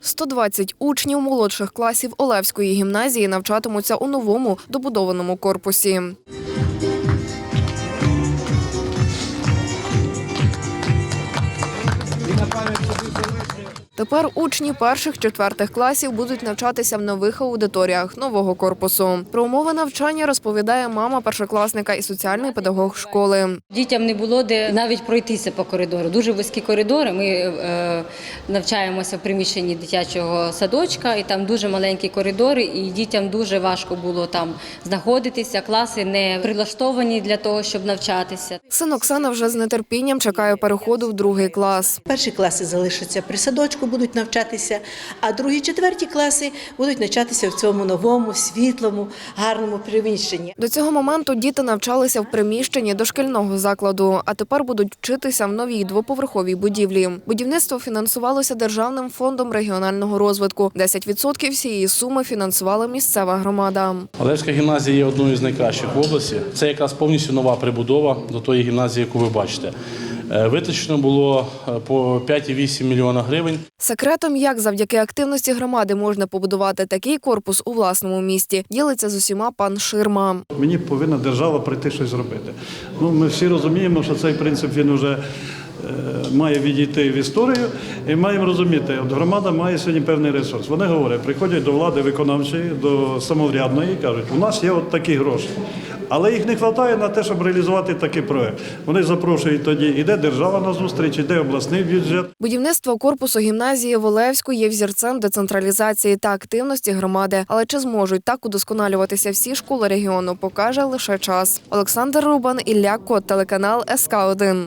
120 учнів молодших класів Олевської гімназії навчатимуться у новому добудованому корпусі. Тепер учні перших четвертих класів будуть навчатися в нових аудиторіях нового корпусу. Про умови навчання розповідає мама першокласника і соціальний педагог школи. Дітям не було де навіть пройтися по коридору. Дуже вузькі коридори. Ми е, навчаємося в приміщенні дитячого садочка, і там дуже маленькі коридори, і дітям дуже важко було там знаходитися. Класи не прилаштовані для того, щоб навчатися. Син Оксана вже з нетерпінням чекає переходу в другий клас. Перші класи залишаться при садочку, будуть навчатися, а другі, четверті класи будуть навчатися в цьому новому, світлому, гарному приміщенні. До цього моменту діти навчалися в приміщенні дошкільного закладу, а тепер будуть вчитися в новій двоповерховій будівлі. Будівництво фінансувалося Державним фондом регіонального розвитку. 10% всієї суми фінансувала місцева громада. Олевська гімназія є одною з найкращих в області. Це якраз повністю нова прибудова до тої гімназії, яку ви бачите. Е, Витрачено було е, по 5,8 мільйона гривень. Секретом, як завдяки активності громади можна побудувати такий корпус у власному місті, ділиться з усіма пан Ширма. Мені повинна держава прийти щось зробити. Ну, ми всі розуміємо, що цей принцип він вже е, має відійти в історію, і маємо розуміти, от громада має сьогодні певний ресурс. Вони говорять, приходять до влади виконавчої, до самоврядної і кажуть, у нас є от такі гроші. Але їх не вистачає на те, щоб реалізувати такий проект. Вони запрошують тоді, іде держава на зустріч, іде обласний бюджет. Будівництво корпусу гімназії в Олевську є взірцем децентралізації та активності громади. Але чи зможуть так удосконалюватися всі школи регіону, покаже лише час. Олександр Рубан, Ілля Кот, телеканал СК 1